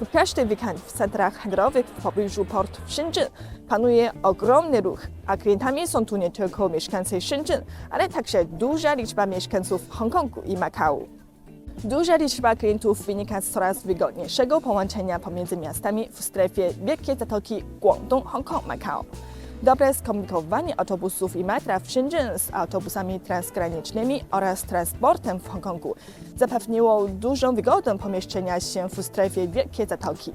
W każdy weekend w centrach handlowych w pobliżu portu Shenzhen panuje ogromny ruch, a klientami są tu nie tylko mieszkańcy Shenzhen, ale także duża liczba mieszkańców Hongkongu i Makao. Duża liczba klientów wynika z coraz wygodniejszego połączenia pomiędzy miastami w strefie Wielkiej Zatoki Guangdong-Hongkong-Macao. Dobre skomunikowanie autobusów i metra w Shenzhen z autobusami transgranicznymi oraz transportem w Hongkongu zapewniło dużą wygodę pomieszczenia się w strefie Wielkiej Zatoki.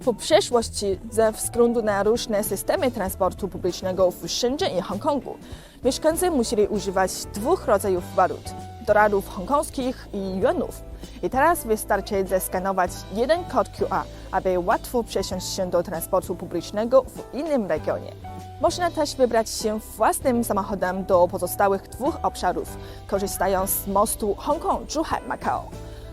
W przyszłości, ze względu na różne systemy transportu publicznego w Shenzhen i Hongkongu, mieszkańcy musieli używać dwóch rodzajów walut: dolarów hongkongskich i yuanów. I teraz wystarczy zeskanować jeden kod QR, aby łatwo przesiąść się do transportu publicznego w innym regionie. Można też wybrać się własnym samochodem do pozostałych dwóch obszarów, korzystając z mostu Hongkong-Zhuhai-Macao.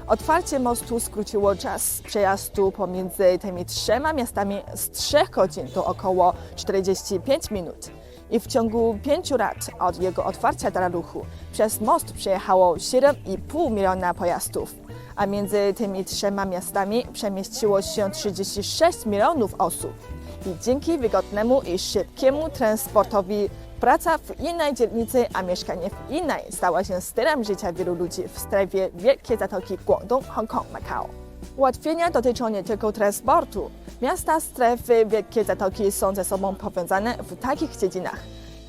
Otwarcie mostu skróciło czas przejazdu pomiędzy tymi trzema miastami z 3 godzin do około 45 minut. I w ciągu 5 lat od jego otwarcia dla ruchu przez most przejechało 7,5 miliona pojazdów, a między tymi trzema miastami przemieściło się 36 milionów osób. I dzięki wygodnemu i szybkiemu transportowi praca w innej dzielnicy, a mieszkanie w innej stała się stylem życia wielu ludzi w strefie Wielkiej Zatoki Guangdong, Hongkong, Macao. Ułatwienia dotyczą nie tylko transportu. Miasta strefy Wielkiej Zatoki są ze sobą powiązane w takich dziedzinach,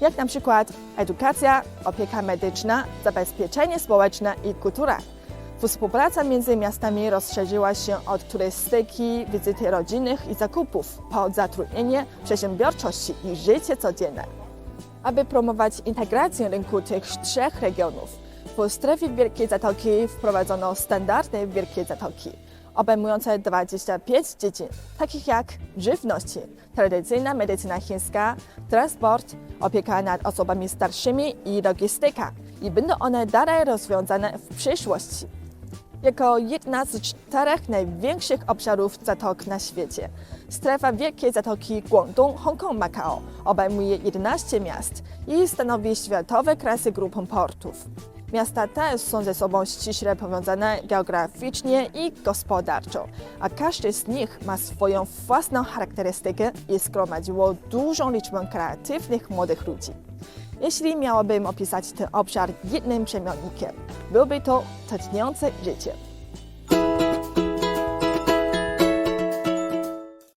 jak na przykład edukacja, opieka medyczna, zabezpieczenie społeczne i kultura. Współpraca między miastami rozszerzyła się od turystyki, wizyty rodzinnych i zakupów, po zatrudnienie, przedsiębiorczość i życie codzienne. Aby promować integrację rynku tych trzech regionów, w strefie Wielkiej Zatoki wprowadzono standardy Wielkiej Zatoki, obejmujące 25 dziedzin, takich jak żywność, tradycyjna medycyna chińska, transport, opieka nad osobami starszymi i logistyka. I będą one dalej rozwiązane w przyszłości. Jako jedna z czterech największych obszarów zatok na świecie, strefa Wielkiej Zatoki Guangdong, Hongkong, Macao obejmuje 11 miast i stanowi światowe klasy grupą portów. Miasta te są ze sobą ściśle powiązane geograficznie i gospodarczo, a każdy z nich ma swoją własną charakterystykę i zgromadziło dużą liczbę kreatywnych młodych ludzi. Jeśli miałabym opisać ten obszar jednym przemiennikiem, byłoby to tętniące życie.